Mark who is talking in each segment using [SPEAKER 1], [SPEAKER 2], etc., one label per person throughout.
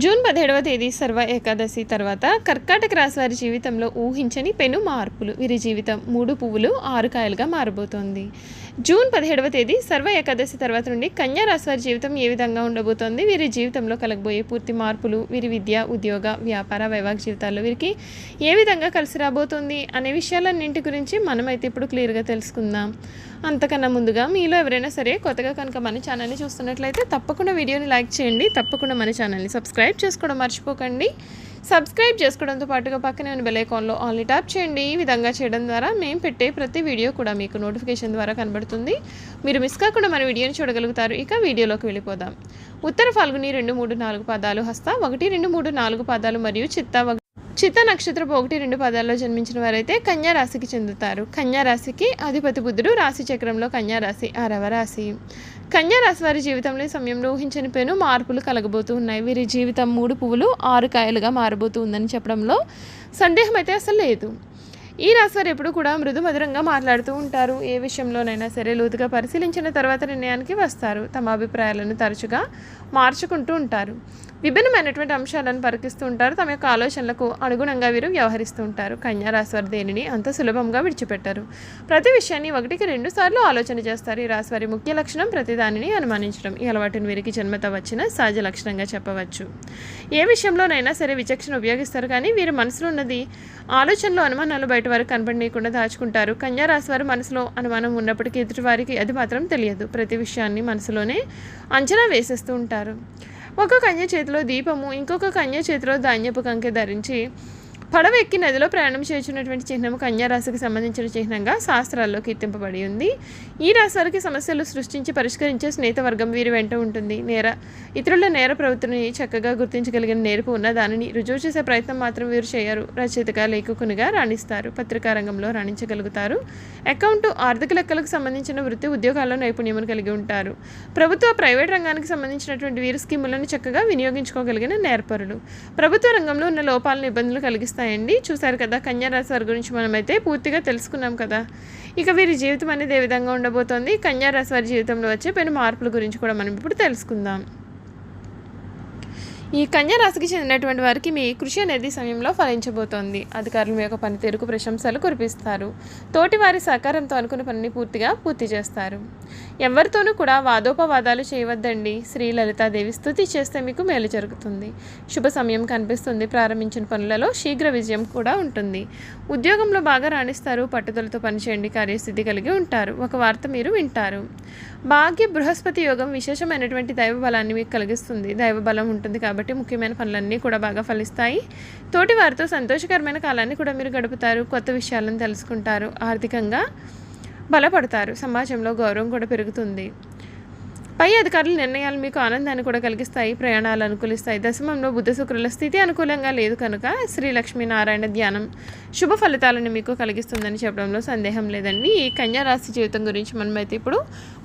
[SPEAKER 1] June పదిహేడవ తేదీ సర్వ ఏకాదశి తర్వాత కర్కాటక రాశి వారి జీవితంలో ఊహించని పెను మార్పులు. వీరి జీవితం మూడు పువ్వులు ఆరు కాయలుగా మారబోతోంది. జూన్ పదిహేడవ తేదీ సర్వ ఏకాదశి తర్వాత నుండి కన్యా రాశి వారి జీవితం ఏ విధంగా ఉండబోతోంది? వీరి జీవితంలో కలగబోయే పూర్తి మార్పులు వీరి విద్య ఉద్యోగ వ్యాపార వైవాహిక జీవితాల్లో వీరికి ఏ విధంగా కలిసి రాబోతోంది అనే విషయాలన్నింటి గురించి మనమైతే ఇప్పుడు క్లియర్గా తెలుసుకుందాం. అంతకన్నా ముందుగా మీలో ఎవరైనా సరే కొత్తగా కనుక మన ఛానల్ని చూస్తున్నట్లయితే తప్పకుండా వీడియోని లైక్ చేయండి. తప్పకుండా మన ఛానల్ని సబ్స్క్రైబ్ చేసుకోవడం మర్చిపోకండి. సబ్స్క్రైబ్ చేసుకోవడంతో పాటుగా పక్కనే ఉన్న బెలైకాన్లో ఆల్ని ట్యాప్ చేయండి. ఈ విధంగా చేయడం ద్వారా మేము పెట్టే ప్రతి వీడియో కూడా మీకు నోటిఫికేషన్ ద్వారా కనబడుతుంది. మీరు మిస్ కాకుండా మన వీడియోని చూడగలుగుతారు. ఇక వీడియోలోకి వెళ్ళిపోదాం. ఉత్తర ఫాల్గుని రెండు మూడు నాలుగు పదాలు హస్త ఒకటి రెండు మూడు నాలుగు పదాలు మరియు చిత్త చిత్త నక్షత్రపు ఒకటి రెండు పదాల్లో జన్మించిన వారైతే కన్యారాశికి చెందుతారు. కన్యా రాశికి అధిపతి బుద్ధుడు రాశి చక్రంలో కన్యారాశి ఆరవ రాశి. కన్యారాశి వారి జీవితంలో సమయంలో ఊహించని పెను మార్పులు కలగబోతూ ఉన్నాయి. వీరి జీవితం మూడు పువ్వులు ఆరు కాయలుగా మారబోతూ ఉందని చెప్పడంలో సందేహం అయితే అసలు లేదు. ఈ రాశి వారు ఎప్పుడు కూడా మృదు మధురంగా మాట్లాడుతూ ఉంటారు. ఏ విషయంలోనైనా సరే లోతుగా పరిశీలించిన తర్వాత నిర్ణయానికి వస్తారు. తమ అభిప్రాయాలను తరచుగా మార్చుకుంటూ ఉంటారు. విభిన్నమైనటువంటి అంశాలను పరికిస్తూ ఉంటారు. తమ యొక్క ఆలోచనలకు అనుగుణంగా వీరు వ్యవహరిస్తూ ఉంటారు. కన్యారాశి వారు దేనిని అంత సులభంగా విడిచిపెట్టారు. ప్రతి విషయాన్ని ఒకటికి రెండు సార్లు ఆలోచన చేస్తారు. ఈ రాశి వారి ముఖ్య లక్షణం ప్రతి దానిని అనుమానించడం. ఈ అలవాటును వీరికి జన్మత వచ్చిన సహజ లక్షణంగా చెప్పవచ్చు. ఏ విషయంలోనైనా సరే విచక్షణ ఉపయోగిస్తారు. కానీ వీరి మనసులో ఉన్నది ఆలోచనలో అనుమానాలు బయట వారికి కనపడనీయకుండా దాచుకుంటారు. కన్యారాశి వారు మనసులో అనుమానం ఉన్నప్పటికీ ఎదుటివారికి అది మాత్రం తెలియదు. ప్రతి విషయాన్ని మనసులోనే అంచనా వేసేస్తూ ఉంటారు. ఒక కన్య చేతిలో దీపము ఇంకొక కన్య చేతిలో ధాన్యపు కంకె ధరించి పడవ ఎక్కి నదిలో ప్రయాణం చేస్తున్నటువంటి చిహ్నము కన్యారాశికి సంబంధించిన చిహ్నంగా శాస్త్రాల్లో కీర్తింపబడి ఉంది. ఈ రాశి వారికి సమస్యలు సృష్టించి పరిష్కరించే స్నేహితవర్గం వీరి వెంట ఉంటుంది. నేర ఇతరుల నేర ప్రవృత్తిని చక్కగా గుర్తించగలిగిన నేర్పు ఉన్న దానిని రుజువు చేసే ప్రయత్నం మాత్రం వీరు చేయరు. రచయితగా లేఖకునిగా రాణిస్తారు. పత్రికా రంగంలో రాణించగలుగుతారు. అకౌంట్ ఆర్థిక లెక్కలకు సంబంధించిన వృత్తి ఉద్యోగాల్లో నైపుణ్యమును కలిగి ఉంటారు. ప్రభుత్వ ప్రైవేట్ రంగానికి సంబంధించినటువంటి వీరు స్కీములను చక్కగా వినియోగించుకోగలిగిన నేర్పరులు. ప్రభుత్వ రంగంలో ఉన్న లోపాలను ఇబ్బందులు కలిగిస్తారు వస్తాయండి చూశారు కదా కన్యారాశి గురించి వారి గురించి మనమైతే పూర్తిగా తెలుసుకున్నాం కదా. ఇక వీరి జీవితం అనేది ఏ విధంగా ఉండబోతోంది? కన్యారాశి వారి జీవితంలో వచ్చే పెను మార్పుల గురించి కూడా మనం ఇప్పుడు తెలుసుకుందాం. ఈ కన్యారాశికి చెందినటువంటి వారికి మీ కృషి అనేది సమయంలో ఫలించబోతోంది. అధికారులు మీ యొక్క పనితీరుకు ప్రశంసలు కురిపిస్తారు. తోటి వారి సహకారంతో అనుకున్న పనిని పూర్తిగా పూర్తి చేస్తారు. ఎవరితోనూ కూడా వాదోపవాదాలు చేయవద్దండి. శ్రీ లలితాదేవి స్థుతి చేస్తే మీకు మేలు జరుగుతుంది. శుభ సమయం కనిపిస్తుంది. ప్రారంభించిన పనులలో శీఘ్ర విజయం కూడా ఉంటుంది. ఉద్యోగంలో బాగా రాణిస్తారు. పట్టుదలతో పనిచేయండి. కార్యస్థితి కలిగి ఉంటారు. ఒక వార్త మీరు వింటారు. భాగ్య బృహస్పతి యోగం విశేషమైనటువంటి దైవ బలాన్ని మీకు కలిగిస్తుంది. దైవ బలం ఉంటుంది కాబట్టి ముఖ్యమైన పనులన్నీ కూడా బాగా ఫలిస్తాయి. తోటి వారితో సంతోషకరమైన కాలాన్ని కూడా మీరు గడుపుతారు. కొత్త విషయాలను తెలుసుకుంటారు. ఆర్థికంగా బలపడతారు. సమాజంలో గౌరవం కూడా పెరుగుతుంది. పై అధికారుల నిర్ణయాలు మీకు ఆనందాన్ని కూడా కలిగిస్తాయి ప్రయాణాలు అనుకూలిస్తాయి. దశమంలో బుద్ధ శుక్రుల స్థితి అనుకూలంగా లేదు కనుక శ్రీ లక్ష్మీనారాయణ ధ్యానం శుభ ఫలితాలను మీకు కలిగిస్తుందని చెప్పడంలో సందేహం లేదండి. ఈ కన్యారాశి జీవితం గురించి మనమైతే ఇప్పుడు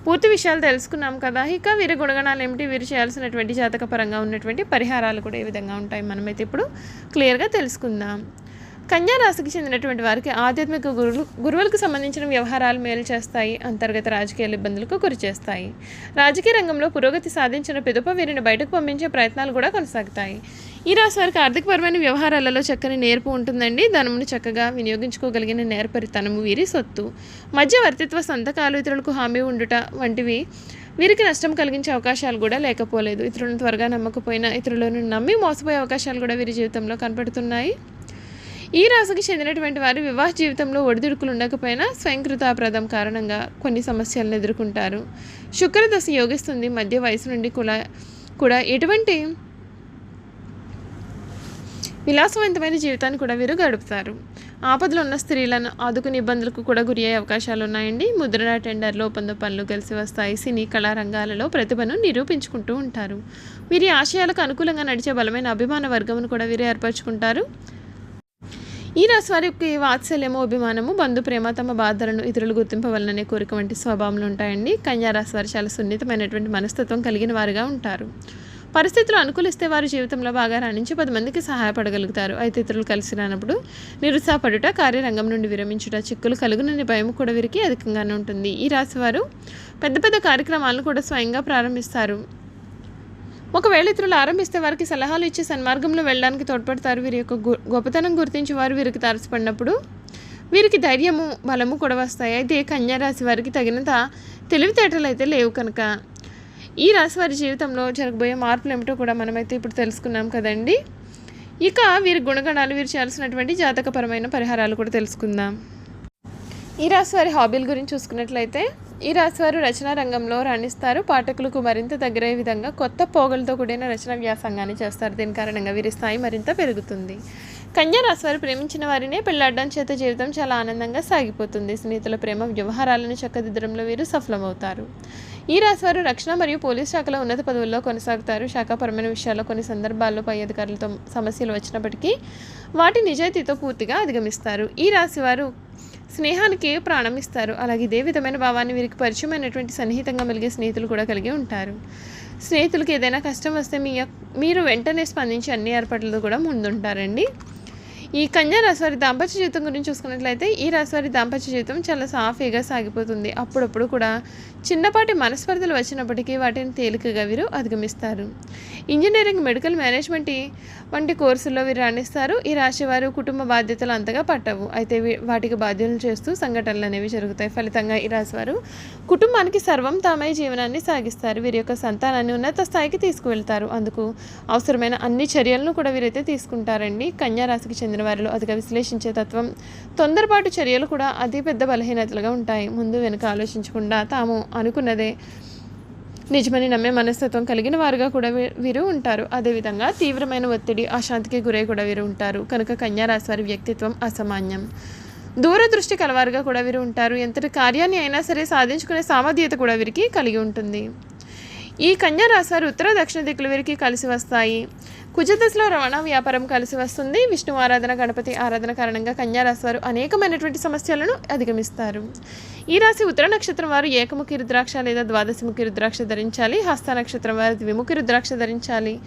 [SPEAKER 1] పూర్తి విషయాలు తెలుసుకున్నాం కదా. ఇక వీరి గుణగణాలు ఏమిటి? వీరు చేయాల్సినటువంటి జాతక పరంగా ఉన్నటువంటి పరిహారాలు కూడా ఏ విధంగా ఉంటాయి. మనమైతే ఇప్పుడు క్లియర్గా తెలుసుకుందాం. కన్యా రాశికి చెందినటువంటి వారికి ఆధ్యాత్మిక గురువులు గురువులకు సంబంధించిన వ్యవహారాలు మేలు చేస్తాయి అంతర్గత రాజకీయాల ఇబ్బందులకు గురి చేస్తాయి. రాజకీయ రంగంలో పురోగతి సాధించిన పిదప వీరిని బయటకు పంపించే ప్రయత్నాలు కూడా కొనసాగుతాయి. ఈ రాశి వారికి ఆర్థికపరమైన వ్యవహారాలలో చక్కని నేర్పు ఉంటుందండి. ధనమును చక్కగా వినియోగించుకోగలిగిన నేర్పరితనము వీరి సొత్తు. మధ్యవర్తిత్వ సంతకాలు ఇతరులకు హామీ ఉండుట వంటివి వీరికి నష్టం కలిగించే అవకాశాలు కూడా లేకపోలేదు. ఇతరులను త్వరగా నమ్మకపోయినా ఇతరులను నమ్మి మోసపోయే అవకాశాలు కూడా వీరి జీవితంలో కనపడుతున్నాయి. ఈ రాశికి చెందినటువంటి వారు వివాహ జీవితంలో ఒడిదుడుకులు ఉండకపోయినా స్వయంకృతాప్రదం కారణంగా కొన్ని సమస్యలను ఎదుర్కొంటారు. శుక్రదశ యోగిస్తుంది. మధ్య వయసు నుండి కూడా కూడా ఎటువంటి విలాసవంతమైన జీవితాన్ని కూడా వీరు గడుపుతారు. ఆపదలో ఉన్న స్త్రీలను ఆదుకునే ఇబ్బందులకు కూడా గురి అయ్యే అవకాశాలు ఉన్నాయండి. ముద్రణ టెండర్లు ఒప్పంద పనులు కలిసి వస్తాయి. సినీ కళారంగాలలో ప్రతిభను నిరూపించుకుంటూ ఉంటారు. వీరి ఆశయాలకు అనుకూలంగా నడిచే బలమైన అభిమాన వర్గమును కూడా వీరు ఏర్పరచుకుంటారు. ఈ రాశి వారికి వాత్సల్యము అభిమానము బంధు ప్రేమ తమ బాధలను ఇతరులు గుర్తింపవలననే కోరిక వంటి స్వభావములు ఉంటాయండి. కన్యా రాశి వారు చాలా సున్నితమైనటువంటి మనస్తత్వం కలిగిన వారుగా ఉంటారు. పరిస్థితులు అనుకూలిస్తే వారి జీవితంలో బాగా రాణించి పది మందికి సహాయపడగలుగుతారు. అయితే ఇతరులు కలిసి రానప్పుడు నిరుత్సాహపడుట కార్యరంగం నుండి విరమించుట చిక్కులు కలుగునని భయం కూడా వీరికి అధికంగానే ఉంటుంది. ఈ రాశి వారు పెద్ద పెద్ద కార్యక్రమాలను కూడా స్వయంగా ప్రారంభిస్తారు. ఒకవేళ ఇతరులు ఆరంభిస్తే వారికి సలహాలు ఇచ్చి సన్మార్గంలో వెళ్ళడానికి తోడ్పడతారు. వీరి యొక్క గొప్పతనం గుర్తించి వారు వీరికి తారసపడినప్పుడు వీరికి ధైర్యము బలము కూడా వస్తాయి. అయితే కన్యారాశి వారికి తగినంత తెలివితేటలు అయితే లేవు కనుక ఈ రాశి వారి జీవితంలో జరగబోయే మార్పులు ఏమిటో కూడా మనమైతే ఇప్పుడు తెలుసుకున్నాం కదండి. ఇక వీరి గుణగణాలు వీరు చేయాల్సినటువంటి జాతకపరమైన పరిహారాలు కూడా తెలుసుకుందాం. ఈ రాశి వారి హాబీల గురించి చూసుకున్నట్లయితే ఈ రాశి వారు రచనా రంగంలో రాణిస్తారు. పాఠకులకు మరింత దగ్గరయ్యే విధంగా కొత్త పోగలతో కూడిన రచన వ్యాసంగాన్ని చేస్తారు. దీని కారణంగా వీరి స్థాయి మరింత పెరుగుతుంది. కన్యా రాశి వారు ప్రేమించిన వారినే పెళ్ళాడడం చేత జీవితం చాలా ఆనందంగా సాగిపోతుంది. స్నేహితుల ప్రేమ వ్యవహారాలను చక్కదిద్దడంలో వీరు సఫలమవుతారు. ఈ రాశి వారు రక్షణ మరియు పోలీస్ శాఖలో ఉన్నత పదవుల్లో కొనసాగుతారు. శాఖాపరమైన విషయాల్లో కొన్ని సందర్భాల్లో పై అధికారులతో సమస్యలు వచ్చినప్పటికీ వాటి నిజాయితీతో పూర్తిగా అధిగమిస్తారు. ఈ రాశి వారు స్నేహానికి ప్రాణం ఇస్తారు. అలాగే ఇదే విధమైన భావాన్ని వీరికి పరిచయమైనటువంటి సన్నిహితంగా మెలిగే స్నేహితులు కూడా కలిగి ఉంటారు. స్నేహితులకి ఏదైనా కష్టం వస్తే మీ మీరు వెంటనే స్పందించి అన్ని ఏర్పాట్లతో కూడా ముందుంటారండి. ఈ కన్యా రాశివారి దాంపత్య జీవితం గురించి చూసుకున్నట్లయితే ఈ రాశివారి దాంపత్య జీవితం చాలా సాఫీగా సాగిపోతుంది. అప్పుడప్పుడు కూడా చిన్నపాటి మనస్పర్ధలు వచ్చినప్పటికీ వాటిని తేలికగా వీరు అధిగమిస్తారు. ఇంజనీరింగ్ మెడికల్ మేనేజ్మెంట్ వంటి కోర్సుల్లో వీరు రాణిస్తారు. ఈ రాశి వారు కుటుంబ బాధ్యతలు అంతగా పట్టవు. అయితే వాటికి బాధ్యతలు చేస్తూ సంఘటనలు అనేవి జరుగుతాయి. ఫలితంగా ఈ రాశి వారు కుటుంబానికి సర్వం తామై జీవనాన్ని సాగిస్తారు. వీరి యొక్క సంతానాన్ని ఉన్నత స్థాయికి తీసుకువెళ్తారు. అందుకు అవసరమైన అన్ని చర్యలను కూడా వీరైతే తీసుకుంటారండి. కన్యా రాశికి చెందిన వారిలో అతిగా విశ్లేషించే తత్వం తొందరపాటు చర్యలు కూడా అతి పెద్ద బలహీనతలుగా ఉంటాయి. ముందు వెనుక ఆలోచించకుండా తాము అనుకున్నదే నిజమని నమ్మే మనస్తత్వం కలిగిన వారుగా కూడా వీరు ఉంటారు. అదేవిధంగా తీవ్రమైన ఒత్తిడి అశాంతికి గురై కూడా వీరు ఉంటారు. కనుక కన్యారాశి వారి వ్యక్తిత్వం అసామాన్యం. దూరదృష్టి కలవారుగా కూడా వీరు ఉంటారు. ఎంతటి కార్యాన్ని అయినా సరే సాధించుకునే సామర్థ్యత కూడా వీరికి కలిగి ఉంటుంది. ఈ కన్యా రాశి వారు ఉత్తర దక్షిణ దిక్కులు వీరికి కలిసి వస్తాయి. కుజదశలో రవాణా వ్యాపారం కలిసి వస్తుంది. విష్ణు ఆరాధన గణపతి ఆరాధన కారణంగా కన్యారాశి వారు అనేకమైనటువంటి సమస్యలను అధిగమిస్తారు. ఈ రాశి ఉత్తర నక్షత్రం వారు ఏకముఖి రుద్రాక్ష లేదా ద్వాదశముఖి రుద్రాక్ష ధరించాలి. హస్త నక్షత్రం వారు ద్విముఖి రుద్రాక్ష ధరించాలి.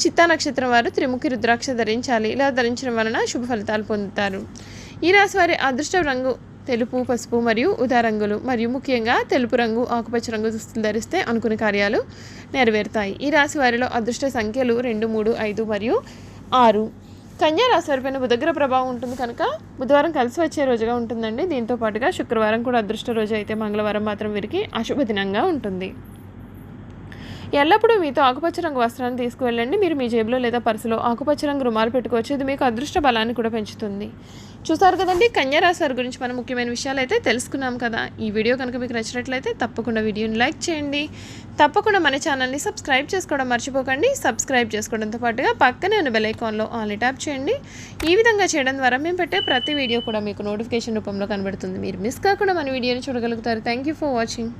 [SPEAKER 1] చిత్తా నక్షత్రం వారు త్రిముఖి రుద్రాక్ష ధరించాలి. ఇలా ధరించడం వలన శుభ ఫలితాలు పొందుతారు. ఈ రాశి వారి అదృష్ట రంగు తెలుపు పసుపు మరియు ఉదా రంగులు మరియు ముఖ్యంగా తెలుపు రంగు ఆకుపచ్చ రంగు దుస్తులు ధరిస్తే అనుకునే కార్యాలు నెరవేరుతాయి. ఈ రాశి వారిలో అదృష్ట సంఖ్యలు రెండు మూడు ఐదు మరియు ఆరు. కన్యా రాశి వారిపైన బుధగ్ర ప్రభావం ఉంటుంది కనుక బుధవారం కలిసి వచ్చే రోజుగా ఉంటుందండి. దీంతో పాటుగా శుక్రవారం కూడా అదృష్ట రోజు అయితే మంగళవారం మాత్రం వీరికి అశుభ దినంగా ఉంటుంది. ఎల్లప్పుడూ మీతో ఆకుపచ్చ రంగు వస్త్రాన్ని తీసుకువెళ్ళండి. మీరు మీ జేబులో లేదా పర్సులో ఆకుపచ్చ రంగు రుమాలు పెట్టుకోవచ్చు. ఇది మీకు అదృష్ట బలాన్ని కూడా పెంచుతుంది. చూసారు కదండి? కన్యారాశి వారి గురించి మనం ముఖ్యమైన విషయాలు అయితే తెలుసుకున్నాం కదా. ఈ వీడియో కనుక మీకు నచ్చినట్లయితే తప్పకుండా వీడియోని లైక్ చేయండి. తప్పకుండా మన ఛానల్ని సబ్స్క్రైబ్ చేసుకోవడం మర్చిపోకండి. సబ్స్క్రైబ్ చేసుకోవడంతో పాటుగా పక్కనే ఉన్న బెల్ ఐకాన్లో ఆన్లీ ట్యాప్ చేయండి. ఈ విధంగా చేయడం ద్వారా మేము పెట్టే ప్రతి వీడియో కూడా మీకు నోటిఫికేషన్ రూపంలో కనబడుతుంది. మీరు మిస్ కాకుండా మన వీడియోని చూడగలుగుతారు. Thank you for watching.